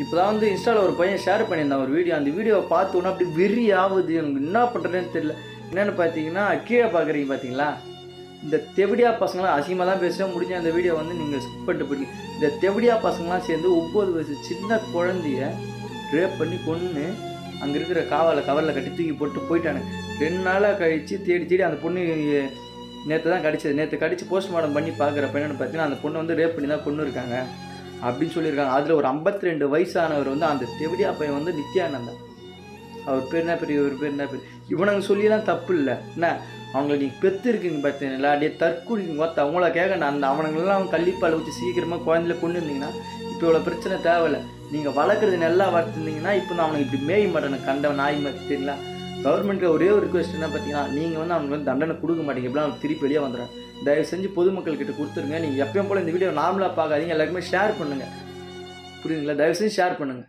இப்போ தான் வந்து இன்ஸ்டாவில் ஒரு பையன் ஷேர் பண்ணியிருந்தான் ஒரு வீடியோ அந்த வீடியோவை பார்த்தோன்னே அப்படி வெறி ஆகுது எனக்கு என்ன பண்ணுறதுன்னு தெரியல. என்னென்னு பார்த்தீங்கன்னா கீழே பார்க்குறீங்க பார்த்தீங்களா? இந்த தெவிடியா பசங்களாம் அசிங்கமாக தான் பேச முடிஞ்ச அந்த வீடியோ வந்து நீங்கள் ஸ்கிப் பண்ணிட்டு போயிட்டீங்க இந்த தெவிடியா பசங்களாம் சேர்ந்து ஒம்பது வயசு சின்ன குழந்தைய ரேப் பண்ணி கொன்று அங்கே இருக்கிற காவலை கவரில் கட்டி தூக்கி போட்டு போயிட்டானுங்க. ரெண்டு நாளாக கழித்து தேடி தேடி அந்த பொண்ணு நேற்று தான் கடிச்சது. நேற்று கடித்து போஸ்ட்மார்ட்டம் பண்ணி பார்க்குறப்ப என்னென்னு பார்த்தீங்கன்னா அந்த பொண்ணை வந்து ரேப் பண்ணி தான் கொண்டு இருக்காங்க அப்படின்னு சொல்லியிருக்காங்க. அதில் ஒரு 52 ரெண்டு வயசானவர் வந்து அந்த தெவடியா பையன் வந்து நித்யானந்தா அவர் பேர் என்ன பெரிய இவர் பேர் என்ன பெரிய இவனுங்க சொல்லியெல்லாம் தப்பு இல்லை. என்ன? அவங்கள நீங்கள் பெற்று இருக்கீங்க பார்த்தீங்களா அப்படியே தற்கூலிங்க பார்த்து அவங்கள கேட்கணும் அந்த அவனுங்களெல்லாம் கள்ளிப்பால் ஊற்றி சீக்கிரமாக குழந்தையில கொண்டு இருந்தீங்கன்னா இப்போ இவ்வளோ பிரச்சனை தேவையில்லை. நீங்கள் வளர்க்குறது நல்லா வளர்த்துருந்தீங்கன்னா இப்போ நான் அவனுக்கு இப்படி மேய மாட்டானு கண்டவன் நாய் மாதிரி தெரியல கவர்மெண்ட்டில் ஒரே ஒரு ரிக்வெஸ்ட் என்ன பார்த்தீங்கன்னா நீங்கள் வந்து அவனுக்கு வந்து தண்டனை கொடுக்க மாட்டீங்க. இப்படிலாம் அவனுக்கு திருப்பி வெளியே வந்துடுறேன். தயவு செஞ்சு பொதுமக்கள் கிட்ட கொடுத்துருங்க. நீங்கள் எப்பயும் போல் இந்த வீடியோ நார்மலாக பார்க்காதீங்க. எல்லாருக்குமே ஷேர் பண்ணுங்கள் புரியுதுங்களா? தயவு செஞ்சு ஷேர் பண்ணுங்கள்